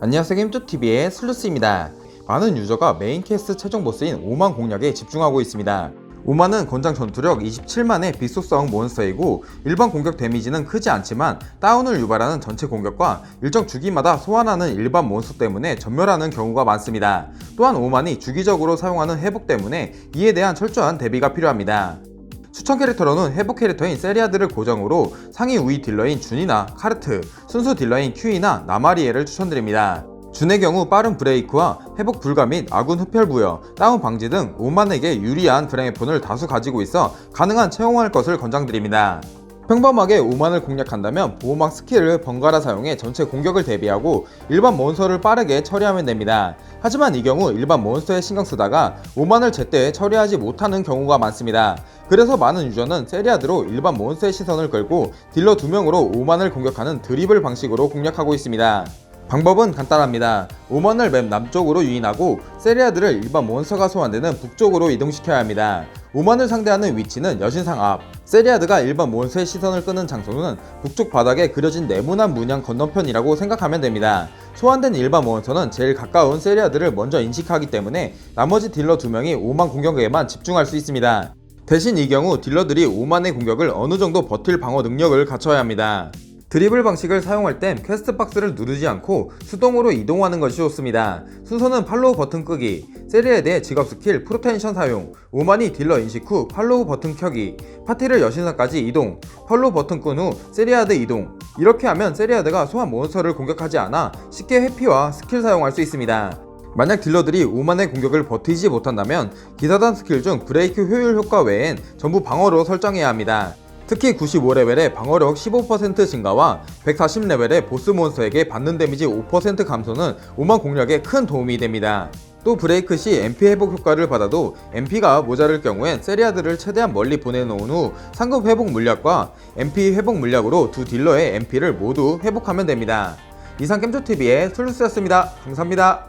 안녕하세요 게임조TV의 슬루스입니다. 많은 유저가 메인 캐스트 최종 보스인 오만 공략에 집중하고 있습니다. 오만은 권장 전투력 27만의 비속성 몬스터이고 일반 공격 데미지는 크지 않지만 다운을 유발하는 전체 공격과 일정 주기마다 소환하는 일반 몬스터 때문에 전멸하는 경우가 많습니다. 또한 오만이 주기적으로 사용하는 회복 때문에 이에 대한 철저한 대비가 필요합니다. 추천 캐릭터로는 회복 캐릭터인 세리아드를 고정으로 상위 우위 딜러인 준이나 카르트, 순수 딜러인 큐이나 나마리에를 추천드립니다. 준의 경우 빠른 브레이크와 회복 불가 및 아군 흡혈 부여, 다운 방지 등 오만에게 유리한 그래폰을 다수 가지고 있어 가능한 채용할 것을 권장드립니다. 평범하게 오만을 공략한다면 보호막 스킬을 번갈아 사용해 전체 공격을 대비하고 일반 몬스터를 빠르게 처리하면 됩니다. 하지만 이 경우 일반 몬스터에 신경 쓰다가 오만을 제때 처리하지 못하는 경우가 많습니다. 그래서 많은 유저는 세리아드로 일반 몬스터의 시선을 끌고 딜러 2명으로 오만을 공격하는 드리블 방식으로 공략하고 있습니다. 방법은 간단합니다. 오만을 맵 남쪽으로 유인하고 세리아드를 일반 몬스터가 소환되는 북쪽으로 이동시켜야 합니다. 오만을 상대하는 위치는 여신상 앞, 세리아드가 일반 몬스터의 시선을 끄는 장소는 북쪽 바닥에 그려진 네모난 문양 건너편이라고 생각하면 됩니다. 소환된 일반 몬스터는 제일 가까운 세리아드를 먼저 인식하기 때문에 나머지 딜러 2명이 오만 공격에만 집중할 수 있습니다. 대신 이 경우 딜러들이 오만의 공격을 어느 정도 버틸 방어 능력을 갖춰야 합니다. 드리블 방식을 사용할 땐 퀘스트 박스를 누르지 않고 수동으로 이동하는 것이 좋습니다. 순서는 팔로우 버튼 끄기, 세리에드의 직업 스킬 프로텐션 사용, 오만이 딜러 인식 후 팔로우 버튼 켜기, 파티를 여신사까지 이동, 팔로우 버튼 끈 후 세리아드 이동. 이렇게 하면 세리아드가 소환 몬스터를 공격하지 않아 쉽게 회피와 스킬 사용할 수 있습니다. 만약 딜러들이 오만의 공격을 버티지 못한다면 기사단 스킬 중 브레이크 효율 효과 외엔 전부 방어로 설정해야 합니다. 특히 95레벨의 방어력 15% 증가와 140레벨의 보스 몬스터에게 받는 데미지 5% 감소는 오만 공략에 큰 도움이 됩니다. 또 브레이크 시 MP 회복 효과를 받아도 MP가 모자랄 경우엔 세리아드를 최대한 멀리 보내놓은 후 상급 회복 물약과 MP 회복 물약으로 두 딜러의 MP를 모두 회복하면 됩니다. 이상 겜조TV의 슬루스였습니다. 감사합니다.